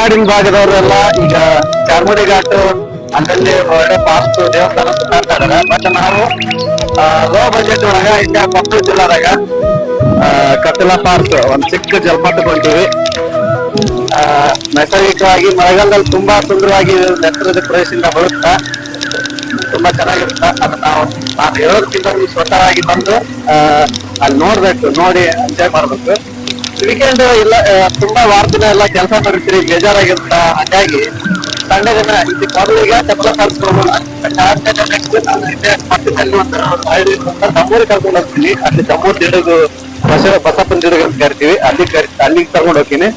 ಮಲೆನಾಡಿನ ಭಾಗದವರೆಲ್ಲ ಈಗ ಚಾರ್ಮುಡಿ ಘಾಟ್ ಅಲ್ಲಲ್ಲಿ ಒಳ್ಳೆ ಪಾಸ್ಟ್ ದೇವಸ್ಥಾನ ಸುತ್ತಾಡ್ತಾರ ಬಟ್ ನಾವು ಲೋ ಬಜೆಟ್ ಒಳಗ ಈಗ ಕೊಪ್ಪಳ ಜಿಲ್ಲಾದಾಗ ಕಪಿಲ ಪಾರ್ಕ್, ಒಂದ್ ಚಿಕ್ಕ ಜಲಪಾತ ಹೊಂಟಿವಿ ನೈಸರ್ಗಿಕವಾಗಿ ಮಳೆಗಾಲದಲ್ಲಿ ತುಂಬಾ ಸುಂದರವಾಗಿ ನೆತ್ತರದ ಪ್ರದೇಶದಿಂದ ಬರುತ್ತಾ, ತುಂಬಾ ಚೆನ್ನಾಗಿರುತ್ತೆ ಅದನ್ನ ನಾವು ನಾನು ಸ್ವತಃ ಸ್ವತಃವಾಗಿ ಬಂದು ಅಲ್ಲಿ ನೋಡ್ಬೇಕು, ನೋಡಿ ಎಂಜಾಯ್ ಮಾಡ್ಬೇಕು. ವೀಕೆಂಡ್ ಇಲ್ಲ ಆ, ತುಂಬಾ ವಾರದಿನ ಎಲ್ಲ ಕೆಲಸ ಮಾಡಿರ್ತೀರಿ ಬೇಜಾರಾಗಿರುತ್ತ? ಹಾಗಾಗಿ ಸಂಡೇ ದಿನ ಇಲ್ಲಿ ಮೊದಲಿಗೆ ಚಪ್ಪಲ ಅಂತ ದಮ್ಮೂರಿಗೆ ಕರ್ಕೊಂಡು ಹೋಗ್ತೀನಿ. ಅಲ್ಲಿ ದಮ್ಮೂರ್ ದಿಡಗು ಬಸರ ಬಸಪ್ಪನ ದಿಡಗು ಅಂತ ಕರಿತೀವಿ. ಅಲ್ಲಿ ಅಲ್ಲಿಗೆ ಕರ್ಕೊಂಡು ಹೋಗ್ತೀನಿ.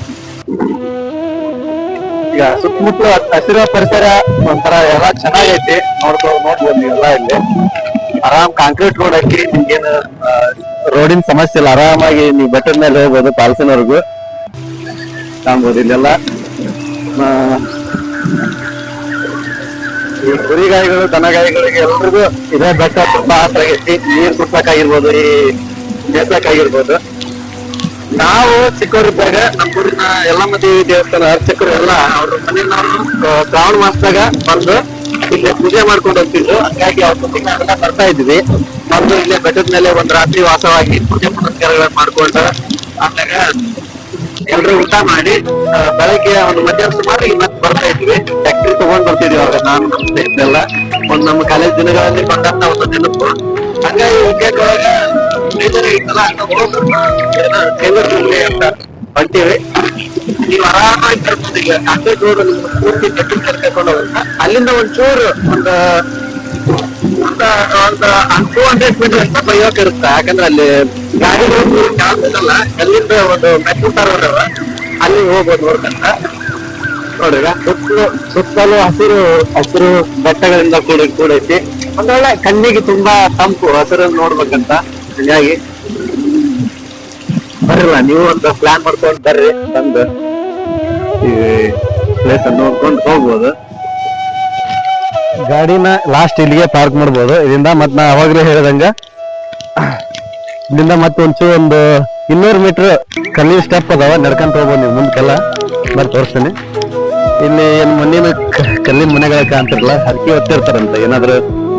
ಈಗ ಸುತ್ತಮುತ್ತ ಹಸಿರು ಪರಿಸರ ಒಂಥರ ಎಲ್ಲ ಚೆನ್ನಾಗೈತಿ. ನೋಡ್ಕೊ ನೋಡ್ಬೋದು ನೀವೆಲ್ಲ ಇಲ್ಲಿ. ಆರಾಮ್ ಕಾಂಕ್ರೀಟ್ ರೋಡ್ ಹಾಕಿ ನಿಮ್ಗೇನು ರೋಡಿನ ಸಮಸ್ಯೆ ಇಲ್ಲ, ಆರಾಮಾಗಿ ನೀವು ಬೆಟ್ಟದ ಮೇಲೆ ಹೋಗ್ಬೋದು, ಪಾಲ್ಸಿನವರೆಗೂ. ಕಾಣ್ಬೋದು ಇಲ್ಲೆಲ್ಲ. ಈ ಕುರಿಗಾಯಿಗಳು ದನಗಾಯಿಗಳಿಗೆ ಎಲ್ರಿಗೂ ಇದೇ ಬೆಟ್ಟ ತುಂಬಾ ಆಸರ ಆಗೈತಿ. ನೀರ್ ಕುಡ್ಸಕ್ಕಾಗಿರ್ಬೋದು, ಈ ಬೇಸಕ್ಕಾಗಿರ್ಬೋದು ನಾವು ಚಿಕ್ಕವರಿದ್ದಾಗ ನಮ್ಮ ಊರಿನ ಎಲ್ಲಮ್ಮ ದೇವಿ ದೇವಸ್ಥಾನ, ಅರ್ಚಕರು ಎಲ್ಲ ಅವ್ರ ಮನೆಯವರು ಶ್ರಾವಣ ಮಾಸದಾಗ ಬಂದು ಇಲ್ಲಿ ಪೂಜೆ ಮಾಡ್ಕೊಂಡು ಹೋಗ್ತಿದ್ರು. ಬರ್ತಾ ಇದ್ವಿ ಬಂದು ಇಲ್ಲೇ ಬೆಟ್ಟದ ಮೇಲೆ ಒಂದ್ ರಾತ್ರಿ ವಾಸವಾಗಿ ಪೂಜೆ ಪುನಸ್ಕಾರಗಳನ್ನ ಮಾಡ್ಕೊಂಡು ಆಮ್ಯಾಗ ಎಲ್ರು ಊಟ ಮಾಡಿ ಬೆಳಗ್ಗೆ ಒಂದು ಮಧ್ಯಾಹ್ನ ಸುಮಾರು ಮತ್ತೆ ಬರ್ತಾ ಇದ್ವಿ. ಟ್ಯಾಕ್ಟ್ರಿ ತಗೊಂಡ್ ಬರ್ತಿದ್ವಿ ಅವಾಗ ನಾನು, ನಮ್ಮ ಸ್ನೇಹಿತರೆಲ್ಲ. ಒಂದ್ ನಮ್ಮ ಕಾಲೇಜ್ ದಿನಗಳಲ್ಲಿ ಬಂದಂತ ಒಂದು ನೆನಪು. ಹಂಗಾಗಿ ವಿಕೆಟ್ ಒಳಗ ರೂಮ್ಗೆ ಅಂತ ಬರ್ತೀವಿ ನೀವು ಆರಾಮಾಗಿ ಕರ್ಕೊಂಡು ಈಗ ಕಾಂಕ್ರೀಟ್ ರೋಡ್ ಪೂರ್ತಿ ಬೆಟ್ಟಿನ ಕರ್ಕೊಂಡು ಅಲ್ಲಿಂದ ಒಂಚೂರು ಒಂದು ಒಂದು ಟೂ ಹಂಡ್ರೆಡ್ ಮೀಟರ್ ಅಂತ ಇರುತ್ತೆ. ಯಾಕಂದ್ರೆ ಅಲ್ಲಿ ಗಾಡಿಗಳು ಇರಲ್ಲ. ಅಲ್ಲಿಂದ ಒಂದು ಮೆಟ್ರೋ ಟಾರ್ ಅದಾವ ಅಲ್ಲಿ. ಹೋಗ್ಬೋದು ನೋಡ್ಕಂತ ನೋಡ್ರಿ ಸುತ್ತಲೂ ಸುತ್ತಲೂ ಹಸಿರು ಹಸಿರು ಬೆಟ್ಟಗಳಿಂದ ಕೂಡಿ, ಕೂಡೈತಿ. ಒಂದೊಳ್ಳೆ ಕಣ್ಣಿಗೆ ತುಂಬಾ ತಂಪು. ಹಸಿರು ನೋಡ್ಬೇಕಂತ. ಹಂಗಾಗಿ ಬರ್ರಲ್ಲ ನೀವು ಒಂದು ಪ್ಲಾನ್ ಮಾಡ್ಕೊಂಡು ಬರ್ರಿ. ಬಂದು ಈ ಪ್ಲೇಸ್ ನೋಡ್ಕೊಂಡು ಹೋಗ್ಬೋದು. ಗಾಡಿನ ಲಾಸ್ಟ್ ಇಲ್ಲಿಗೆ ಪಾರ್ಕ್ ಮಾಡ್ಬೋದು. ಇದರಿಂದ ಮತ್ತೆ ನಾ ಅವಾಗಲೇ ಹೇಳಿದಂಗ, ಇಲ್ಲಿಂದ ಮತ್ತೆ ಒಂಚೂರು ಒಂದು ಇನ್ನೂರು ಮೀಟ್ರ್ ಕಲ್ಲಿನ ಸ್ಟೆಪ್ ಅದಾವ. ನಡ್ಕೊಂತ ಹೋಗ್ಬೋದು ನೀವು ಮುಂದಕ್ಕೆಲ್ಲ ಬರ್ರಿ ತೋರಿಸ್ತೀನಿ. ಇಲ್ಲಿ ಏನು ಕ- ಕಲ್ಲಿನ ಮನೆಗಳ ಕಾಣ್ತಿರಲ್ಲ, ಹರಕೆ ಹೊತ್ತಿರ್ತಾರಂತ. ಏನಾದರೂ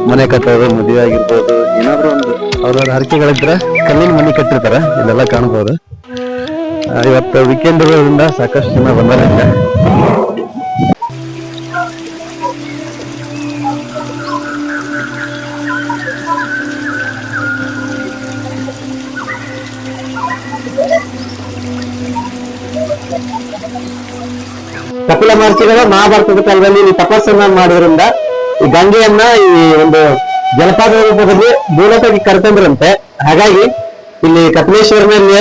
ಮನೆ ಕಟ್ಟೋದು, ಮದುವೆ ಆಗಿರ್ಬೋದು, ಏನಾದರೂ ಒಂದು ಅವ್ರವ್ರ ಹರಕೆಗಳಿದ್ರೆ ಕಲ್ಲಿನ ಮನೆ ಕಟ್ಟಿರ್ತಾರೆ. ಇಲ್ಲೆಲ್ಲ ಕಾಣ್ಬೋದು. ಇವತ್ತು ವೀಕೆಂಡ್ ಇರೋದ್ರಿಂದ ಸಾಕಷ್ಟು ಜನ ಬಂದಾರ ಕಪಿಲ ಮಹರ್ಷಿಗಳು ಮಹಾಭಾರತದ ಕಾಲದಲ್ಲಿ ತಪಸ್ಸನ್ನ ಮಾಡೋದ್ರಿಂದ ಈ ಗಂಗೆಯನ್ನ ಈ ಒಂದು ಜಲಪಾತ ರೂಪದಲ್ಲಿ ಮೂಲತಾಗಿ ಕರೆತಂದ್ರಂತೆ. ಹಾಗಾಗಿ ಇಲ್ಲಿ ಕಪಿಲೇಶ್ವರನಲ್ಲಿ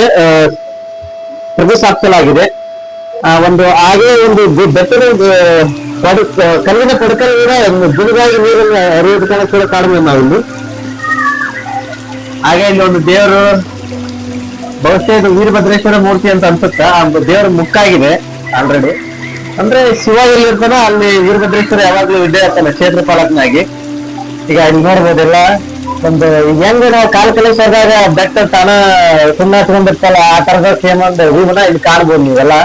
ಪ್ರತಿಷ್ಠಾಪಿಸಲಾಗಿದೆ. ಆ, ಒಂದು ಹಾಗೆ ಒಂದು ಬೆಟ್ಟದ ಕಲ್ಲಿನ ಪಡಕಲಿನ ಗುಡುಗಾಗಿ ನೀರನ್ನು ಹರಿಯೋದು ಕಾರಣ ಕೂಡ ಕಾಣಬಹುದು ನಾವಿಲ್ಲಿ. ಹಾಗೆ ಇಲ್ಲಿ ಒಂದು ದೇವರು, ಬಹುಶಃ ಇದು ವೀರಭದ್ರೇಶ್ವರ ಮೂರ್ತಿ ಅಂತ ಅನ್ಸುತ್ತಾ, ಆ ಒಂದು ದೇವರ ಮುಕ್ಕಾಗಿದೆ ಆಲ್ರೆಡಿ ಅಂದ್ರೆ ಶಿವ ಎಲ್ಲಿರ್ತಾನ ಅಲ್ಲಿ ವೀರಭದ್ರೇಶ್ವರ ಯಾವಾಗ್ಲೂ ಇದ್ದೇ ಇರ್ತಾನೆ ಕ್ಷೇತ್ರಪಾಲಕನಾಗಿ ಈಗ ಇಲ್ಲಿ ನೋಡ್ಬೋದಿಲ್ಲ, ಒಂದು ಹೆಂಗ ನಾವು ಕಾಲ ಆದಾಗ ಬೆಟ್ಟ ತಾನ ಸುಮ್ಮನೆ ಹಚ್ಕೊಂಡಿರ್ತಲ್ಲ ಆ ತರದ ಸೇಮ್ ಒಂದು ಹೂವನ್ನ ಇಲ್ಲಿ ಕಾಣ್ಬೋದು ನೀವೆಲ್ಲ.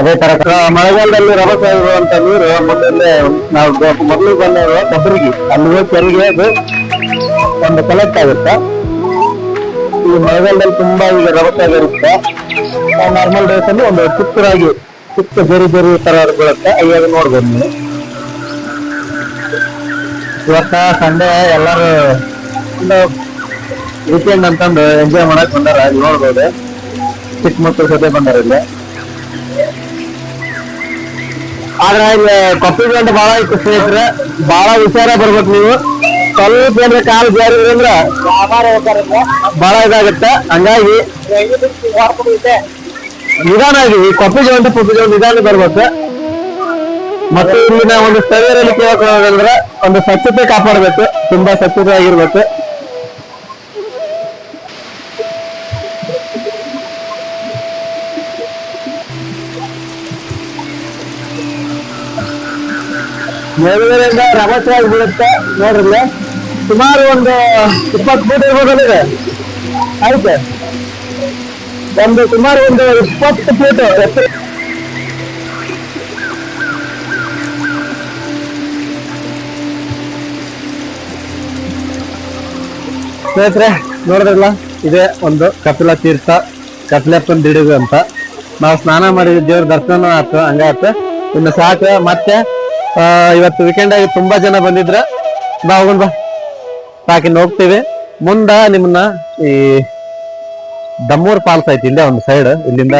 ಅದೇ ತರ ಮಳೆಗಾಲದಲ್ಲಿ ರಭಸ ಇರುವಂತ ನೀರು ಮೊದಲೇ ನಾವು ಮೊದಲು ಬಂದವರು ಕಬ್ಬರಿಗೆ ಅಲ್ಲಿ ಕೆರೆಗೆ ಅದು ಒಂದು ಕಲೆಕ್ಟ್ ಆಗುತ್ತೆ. ಈ ಮಳೆಗಾಲದಲ್ಲಿ ತುಂಬಾ ಈಗ ನಾವು ನಾರ್ಮಲ್ ಡೇಸ್ ಅಲ್ಲಿ ಒಂದು ಚಿಕ್ಕದಾಗಿ ಚಿಕ್ಕ ಬೇರೆ ಬೇರೆ ತರ ಬೀಳುತ್ತೆ ಅಯ್ಯಾಗ ನೋಡ್ಬೋದು ನೀವು. ಇವತ್ತ ಸಂಡೆ ಎಲ್ಲರೂ ಒಂದು ವೀಕೆಂಡ್ ಅಂತಂದು ಎಂಜಾಯ್ ಮಾಡಕ್ ಬಂದಾರ ಅಲ್ಲಿ ನೋಡ್ಬೋದು. ಚಿಕ್ಕ ಮಕ್ಕಳ ಜೊತೆ ಬಂದಾರ ಇಲ್ಲಿ. ಆದ್ರೆ ಇಲ್ಲಿ ಕೊಪ್ಪಿ ಗಂಟೆ ಬಹಳ ಸ್ನೇಹಿತರೆ. ಬಹಳ ವಿಚಾರ ಬರ್ಬೇಕು ನೀವು. ಸ್ವಲ್ಪ ಏನ್ರ ಕಾಲು ಜಾರಿ ಅಂದ್ರ ಬಹಳ ಇದಾಗುತ್ತೆ. ಹಂಗಾಗಿ ನಿಧಾನ ಆಗಿ ಕೊಪ್ಪಿ ಗಂಟೆ ಪಪ್ಪಿ ಗಂಟೆ ನಿಧಾನ ಬರ್ಬೇಕು. ಮತ್ತೆ ಇಲ್ಲಿನ ಒಂದು ಸ್ಥಳೀಯರಲ್ಲಿ ಕೇಳ್ಕೊಳ್ಳೋದಂದ್ರೆ ಒಂದು ಸ್ವಚ್ಛತೆ ಕಾಪಾಡಬೇಕು, ತುಂಬಾ ಸ್ವಚ್ಛತೆ ಆಗಿರ್ಬೇಕು. ಮೇಲ್ಗಡೆಯಿಂದ ರಭಸವಾಗಿ ಬೀಳುತ್ತೆ, ನೋಡ್ರಿ ಸುಮಾರು ಒಂದು ಇಪ್ಪತ್ತು ಫೂಟ್ ಇರ್ಬೋದಲ್ಲಿದೆ ಆಯ್ತು. ಒಂದು ಸುಮಾರು ಒಂದು ಇಪ್ಪತ್ತು ಫೀಟ್ ಸ್ನೇಹಿತರೆ, ನೋಡಿದ್ರಲ್ಲ? ಇದೇ ಒಂದು ಕಪಿಲ ತೀರ್ಥ ಕಪಿಲಪ್ಪನ ದಿಡಿಗು ಅಂತ. ನಾವು ಸ್ನಾನ ಮಾಡಿದ ದೇವ್ರ ದರ್ಶನ ಆಯ್ತು, ಹಂಗಾಯ್ತು. ಇನ್ನು ಸಾಕು ಮತ್ತೆ ಇವತ್ತು ವೀಕೆಂಡ್ ಆಗಿ ತುಂಬಾ ಜನ ಬಂದಿದ್ರ, ನಾವು ಹೋಗೋಣ ಬಾ. ಹೋಗ್ತೀವಿ. ಮುಂದ ನಿಮ್ಮನ್ನ ಈ ದಮ್ಮೂರ್ ಫಾಲ್ಸ್ ಐತಿ, ಇಲ್ಲೇ ಒಂದು ಸೈಡ್ ಇಲ್ಲಿಂದ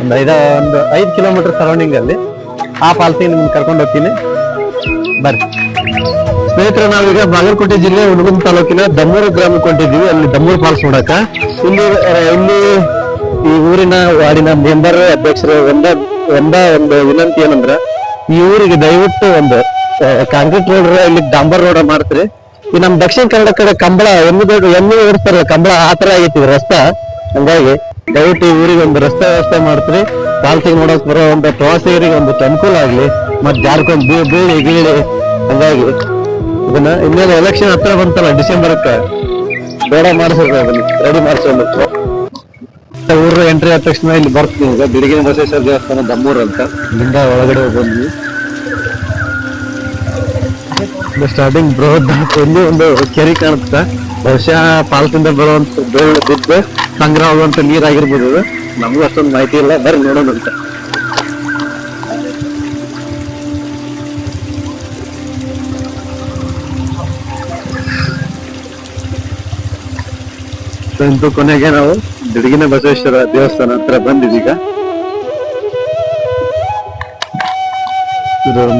ಒಂದು ಐದ, ಒಂದು ಐದು ಕಿಲೋಮೀಟರ್ ಸರೌಂಡಿಂಗ್ ಅಲ್ಲಿ ಆ ಫಾಲ್ಸಿಗೆ ನಿಮ್ಗೆ ಕರ್ಕೊಂಡು ಹೋಗ್ತೀನಿ. ಬರ್ರಿ. ಸ್ನೇಹಿತರೆ ನಾವೀಗ ಬಾಗಲಕೋಟೆ ಜಿಲ್ಲೆ ಹುಣಗುಂದ ತಾಲೂಕಿನ ದಮ್ಮೂರು ಗ್ರಾಮಕ್ಕೆ ಹೊಂಟಿದ್ದೀವಿ. ಅಲ್ಲಿ ದಮ್ಮೂರು ಫಾಲ್ಸ್ ನೋಡಕ ಇಲ್ಲಿ ಇಲ್ಲಿ ಈ ಊರಿನ ವಾರ್ಡಿನ ಮೆಂಬರ್ ಅಧ್ಯಕ್ಷರು ಒಂದ ಒಂದ, ಒಂದು ವಿನಂತಿ ಏನಂದ್ರ, ಈ ಊರಿಗೆ ದಯವಿಟ್ಟು ಒಂದು ಕಾಂಕ್ರೀಟ್ ರೋಡ್ ಇಲ್ಲಿ ಡಾಂಬರ್ ರೋಡ್ ಮಾಡ್ತೀರಿ. ಈ ನಮ್ ದಕ್ಷಿಣ ಕನ್ನಡ ಕಡೆ ಕಂಬಳ, ಎಮ್ಮೆ ಎಮ್ಮೆ ಓಡಿಸ್ತಾರಲ್ಲ, ಕಂಬಳ, ಆ ತರ ಆಗೈತಿ ರಸ್ತೆ. ಹಂಗಾಗಿ ದಯವಿಟ್ಟು ಊರಿಗೆ ಒಂದು ರಸ್ತೆ ವ್ಯವಸ್ಥೆ ಮಾಡ್ತೀರಿ. ಪಾಲ್ಸಿಗೆ ನೋಡೋಕೆ ಬರೋ ಒಂದು ಪ್ರವಾಸಿಗರಿಗೆ ಒಂದು ಅನುಕೂಲ ಆಗ್ಲಿ. ಮತ್ ಜಾರ್ಕೊಂಡ್ ಬೀ- ಬೀಳಿ, ಗೀಳಿ. ಹಂಗಾಗಿ ಇದನ್ನ ಇನ್ನೇನು ಎಲೆಕ್ಷನ್ ಹತ್ರ ಬಂತಲ್ಲ, ಡಿಸೆಂಬರ್ಕ್ಕೆ. ಬೇಡ ಮಾಡಿಸೋದು ಅದನ್ನ ರೆಡಿ ಮಾಡಿಸೋದು. ಊರ ಎಂಟ್ರಿ ಆದ ತಕ್ಷಣ ಇಲ್ಲಿ ಬರ್ತೀನಿ. ಈಗ ಬಿಡಿಗಿನ ಬಸವೇಶ್ವರ ದೇವಸ್ಥಾನ ದಮ್ಮೂರ್ ಅಂತ. ಇಲ್ಲಿಂದ ಒಳಗಡೆ ಬಂದ್ವಿ. ಸ್ಟಾರ್ಟಿಂಗ್ ಬೃಹತ್ ಒಂದು ಒಂದು ಕೆರೆ ಕಾಣುತ್ತೆ? ಬಹುಶಃ ಪಾಲ್ತಿಂದ ಬರುವಂತ ಬೆಳ್ಳ ಬಿದ್ದು ಸಂಗ್ರಹ ಆಗುವಂತ ನೀರಾಗಿರ್ಬೋದು. ಅದು ನಮಗೂ ಅಷ್ಟೊಂದು ಮಾಹಿತಿ ಇಲ್ಲ. ಬರ್ರಿ ನೋಡೋಣ ಅಂತ. ಕೊನೆಗೆ ನಾವು ಬಿಡಗಿನ ಬಸವೇಶ್ವರ ದೇವಸ್ಥಾನ ಹತ್ರ ಬಂದಿದ್ದೀಗ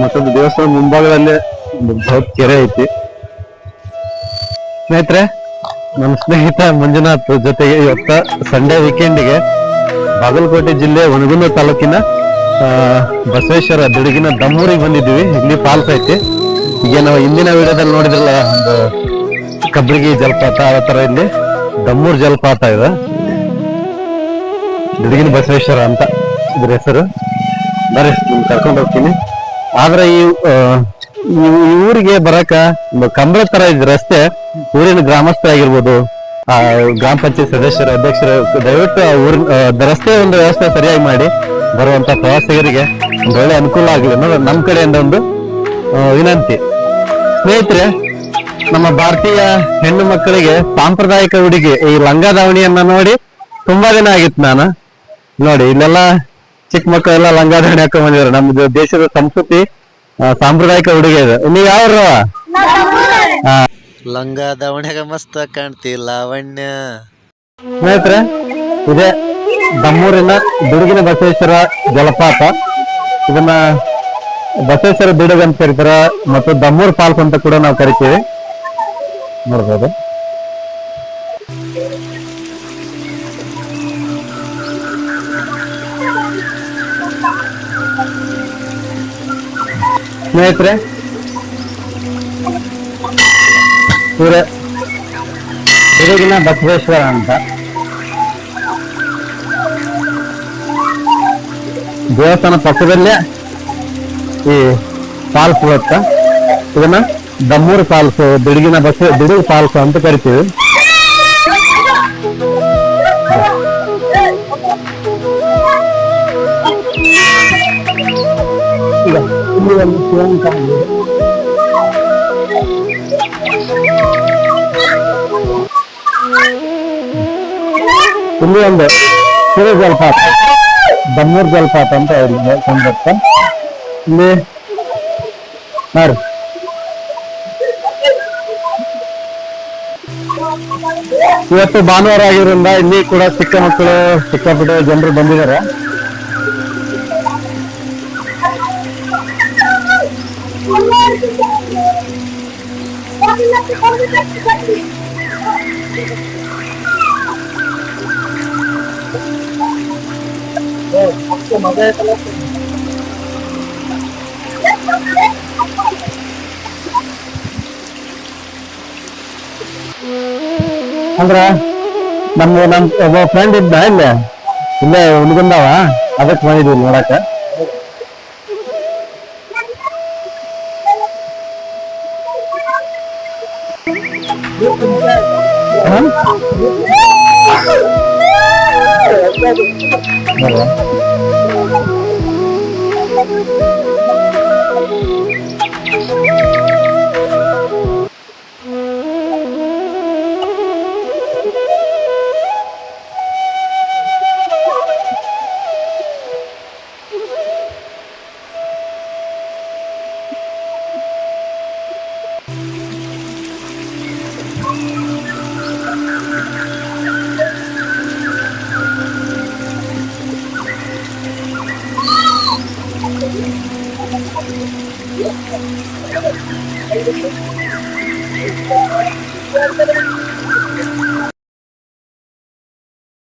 ಮತ್ತೊಂದು ದೇವಸ್ಥಾನ ಮುಂಭಾಗದಲ್ಲೇ ಕೆರೆ ಐತಿ. ಸ್ನೇಹಿತರೆ, ನನ್ನ ಸ್ನೇಹಿತ ಮಂಜುನಾಥ್ ಜೊತೆಗೆ ಇವತ್ತ ಸಂಡೇ ವೀಕೆಂಡಿಗೆ ಬಾಗಲಕೋಟೆ ಜಿಲ್ಲೆ ಒಣಗುಂದ ತಾಲೂಕಿನ ಬಸವೇಶ್ವರ ದುಡುಗಿನ ದಮ್ಮೂರಿಗೆ ಬಂದಿದ್ದೀವಿ ಇಲ್ಲಿ ಫಾಲ್ಸ್ ಐತಿ. ಈಗ ನಾವು ಹಿಂದಿನ ವಿಡಿಯೋದಲ್ಲಿ ನೋಡಿದ್ರಲ್ಲ, ಒಂದು ಕಬ್ಬಿಗಿ ಜಲಪಾತ, ಆ ಥರ ಇಲ್ಲಿ ದಮ್ಮೂರು ಜಲಪಾತ ಇದೆ. ದುಡುಗಿನ ಬಸವೇಶ್ವರ ಅಂತ ಇದ್ರ ಹೆಸರು. ಬರೀ ನಿಮ್ಗೆ ಕರ್ಕೊಂಡು ಹೋಗ್ತೀನಿ. ಆದ್ರೆ ಈ ಊರಿಗೆ ಬರಕ ಕಂಬಳ ತರ ಇದೆ ರಸ್ತೆ ಊರಿನ ಗ್ರಾಮಸ್ಥರಾಗಿರ್ಬೋದು ಆ, ಗ್ರಾಮ ಪಂಚಾಯತ್ ಸದಸ್ಯರು, ಅಧ್ಯಕ್ಷರು, ದಯವಿಟ್ಟು ಊರಿನ ರಸ್ತೆ ಒಂದು ವ್ಯವಸ್ಥೆ ಸರಿಯಾಗಿ ಮಾಡಿ ಬರುವಂತ ಪ್ರವಾಸಿಗರಿಗೆ ಒಂದು ಒಳ್ಳೆ ಅನುಕೂಲ ಆಗಲಿ ಅನ್ನೋದು ನಮ್ಮ ಕಡೆಯಿಂದ ಒಂದು ವಿನಂತಿ. ಸ್ನೇಹಿತರೆ, ನಮ್ಮ ಭಾರತೀಯ ಹೆಣ್ಣು ಮಕ್ಕಳಿಗೆ ಸಾಂಪ್ರದಾಯಿಕ ಉಡುಗೆ, ಈ ಲಂಗ ದಾವಣಿಯನ್ನ ನೋಡಿ ತುಂಬಾ ದಿನ ಆಗಿತ್ತು ನಾನು. ನೋಡಿ, ಇಲ್ಲೆಲ್ಲ ಚಿಕ್ಕ ಮಕ್ಕಳೆಲ್ಲ ಲಂಗ ದಾವಣಿ ಹಾಕೊಂಡ್ ಬಂದಿದ್ದಾರೆ. ನಮ್ದು ದೇಶದ ಸಂಸ್ಕೃತಿ ಸಾಂಪ್ರದಾಯಿಕ ಉಡುಗೆ ಇದೆ. ನೀವು ಯಾವ ಲಂಗ ದಾವಣ್ಯಾಗ ಮಸ್ತ ಕಾಣ್ತಿ ಲಾವಣ್ಯ ಸ್ನೇಹಿತರೆ ಇದೇ ದಮ್ಮೂರಿನ ದುಡುಗಿನ ಬಸವೇಶ್ವರ ಜಲಪಾತ. ಇದನ್ನ ಬಸವೇಶ್ವರ ದುಡುಗ ಅಂತ ಕರೀತಾರ ಮತ್ತು ದಮ್ಮೂರ್ ಫಾಲ್ಸ್ ಅಂತ ಕೂಡ ನಾವು ಕರಿತೀವಿ. ನೋಡ್ಬೋದು. ಸ್ನೇಹಿತರೆ, ಇವ್ರೆ ದುಡುಗಿನ ಬಸವೇಶ್ವರ ಅಂತ. ದೇವಸ್ಥಾನ ಪಕ್ಕದಲ್ಲೇ ಈ ಫಾಲ್ಸ್ ಬರುತ್ತ ಇದನ್ನ ದಮ್ಮೂರು ಫಾಲ್ಸ್ ಬಿಡುಗಿನ ಬಸ್ ಬಿಡುಗು ಫಾಲ್ಸ್ ಅಂತ ಕರಿತೀವಿ. ಶಿವನ. ಇಲ್ಲಿ ಒಂದು ಶಿವ ಜಲಪಾತ ಬನ್ನೂರು ಜಲಪಾತ ಅಂತ ಅವ್ರಿಗೆ ಕಂಡತ್ತ ಇಲ್ಲಿ ನೋಡ್ರಿ ಇವತ್ತು ಭಾನುವಾರ ಆಗಿರೋದ್ರಿಂದ ಇಲ್ಲಿ ಕೂಡ ಚಿಕ್ಕ ಮಕ್ಕಳು ಸಿಕ್ಕಾಪಟ್ಟೆ ಜನರು ಬಂದಿದ್ದಾರೆ ಅಂದ್ರ ನಮ್ಮ ನಮ್ ಒಬ್ಬ ಫ್ರೆಂಡ್ ಇದ್ದ ಇಲ್ಲೇ ಇಲ್ಲೇ ಉಳ್ಕೊಂಡವ ಅದಕ್ಕೆ ಬಂದಿದ್ವಿ ನೋಡಕ Ha? Ano?